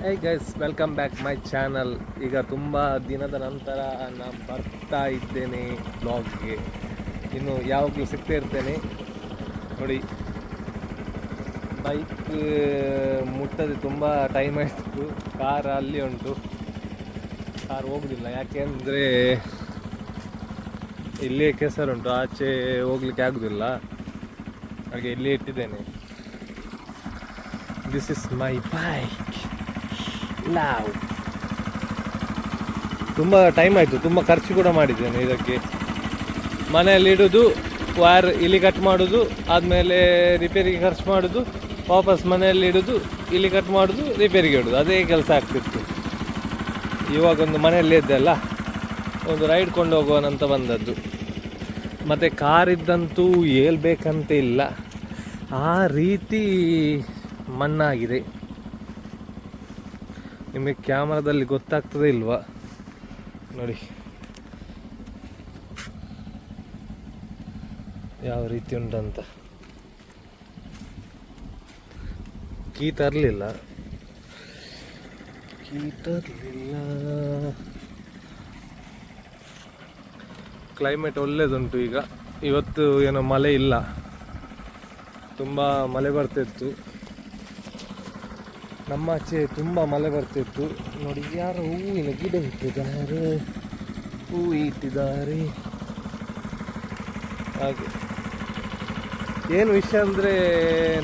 Hey guys welcome back my channel ಈಗ ತುಂಬ ದಿನದ ನಂತರ ನಾನು ಬರ್ತಾ ಇದ್ದೇನೆ ಬ್ಲಾಗ್ಗೆ ಇನ್ನು ಯಾವಾಗಲೂ ಸಿಗ್ತಾ ಇರ್ತೇನೆ. ನೋಡಿ ಬೈಕ್ ಮುಟ್ಟದೆ ತುಂಬ ಟೈಮ್ ಆಯಿತು. ಕಾರ್ ಅಲ್ಲಿ ಉಂಟು. ಕಾರ್ ಹೋಗಲಿಲ್ಲ ಯಾಕೆಂದರೆ ಇಲ್ಲೇ ಕೆಸರುಂಟು ಆಚೆ ಹೋಗ್ಲಿಕ್ಕೆ ಆಗೋದಿಲ್ಲ. ಹಾಗೆ ಇಲ್ಲೇ ಇಟ್ಟಿದ್ದೇನೆ. This is my bike love ತುಂಬ ಟೈಮ್ ಆಯಿತು, ತುಂಬ ಖರ್ಚು ಕೂಡ ಮಾಡಿದ್ದೇನೆ ಇದಕ್ಕೆ. ಮನೆಯಲ್ಲಿ ಇಡೋದು ವೈರ್ ಇಲ್ಲಿ ಕಟ್ ಮಾಡೋದು, ಆದಮೇಲೆ ರಿಪೇರಿಗೆ ಖರ್ಚು ಮಾಡೋದು, ವಾಪಸ್ ಮನೆಯಲ್ಲಿ ಇಡೋದು, ಇಲ್ಲಿ ಕಟ್ ಮಾಡೋದು ರಿಪೇರಿಗೆ ಇಡೋದು, ಅದೇ ಕೆಲಸ ಆಗ್ತಿತ್ತು. ಇವಾಗ ಒಂದು ಮನೆಯಲ್ಲಿ ಇದ್ದಲ್ಲ ಒಂದು ರೈಡ್ ಕೊಂಡು ಹೋಗುವನಂತ ಬಂದದ್ದು. ಮತ್ತು ಕಾರ್ ಇದ್ದಂತೂ ಹೇಳ್ಬೇಕಂತ ಇಲ್ಲ. ಆ ರೀತಿ ಮಣ್ಣಾಗಿದೆ. ನಿಮಗೆ ಕ್ಯಾಮ್ರಾದಲ್ಲಿ ಗೊತ್ತಾಗ್ತದೆ ಇಲ್ವಾ? ನೋಡಿ. ಯಾವ ರೀತಿ ಉಂಟಂತ. ಕೀ ತರಲಿಲ್ಲ. ಕೀ ತರಲಿಲ್ಲ. ಕ್ಲೈಮೇಟ್ ಒಳ್ಳೇದುಂಟು ಈಗ. ಇವತ್ತು ಏನೋ ಮಳೆ ಇಲ್ಲ. ತುಂಬ ಮಳೆ ಬರ್ತಿತ್ತು. ನಮ್ಮ ಆಚೆ ತುಂಬ ಮಳೆ ಬರ್ತಿತ್ತು. ನೋಡಿ, ಯಾರು ಹೂವಿನ ಗಿಡ ಇಟ್ಟಿದ್ದಾರೆ. ಹೂ ಇಟ್ಟಿದ್ದಾರೆ. ಹಾಗೆ. ಏನು ವಿಷಯ ಅಂದರೆ,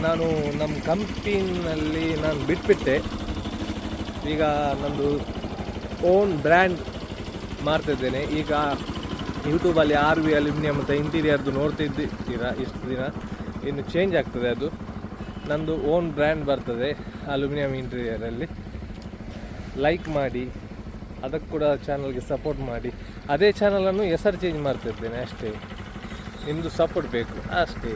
ನಾನು ನಮ್ಮ ಕಂಪನಿನಲ್ಲಿ ನಾನು ಬಿಟ್ಬಿಟ್ಟೆ. ಈಗ ನಂದು ಓನ್ ಬ್ರ್ಯಾಂಡ್ ಮಾಡ್ತಿದ್ದೇನೆ ಈಗ ಯೂಟ್ಯೂಬಲ್ಲಿ ಆರ್ ವಿ ಅಲ್ಯೂಮಿನಿಯಂ ಅಂತ ಇಂಟೀರಿಯರ್ದು ನೋಡ್ತಿದ್ದೀರಾ, ಇಷ್ಟು ದಿನ. ಇನ್ನು ಚೇಂಜ್ ಆಗ್ತದೆ ಅದು. ನಂದು ಓನ್ ಬ್ರ್ಯಾಂಡ್ ಬರ್ತದೆ ಅಲ್ಯೂಮಿನಿಯಂ ಇಂಟೀರಿಯರಲ್ಲಿ ಲೈಕ್ ಮಾಡಿ ಅದಕ್ಕೆ ಕೂಡ ಚಾನಲ್ಗೆ ಸಪೋರ್ಟ್ ಮಾಡಿ. ಅದೇ ಚಾನಲನ್ನು ಹೆಸರು ಚೇಂಜ್ ಮಾಡ್ತಿದ್ದೇನೆ ಅಷ್ಟೇ. ನಿಮ್ಮದು ಸಪೋರ್ಟ್ ಬೇಕು, ಅಷ್ಟೇ.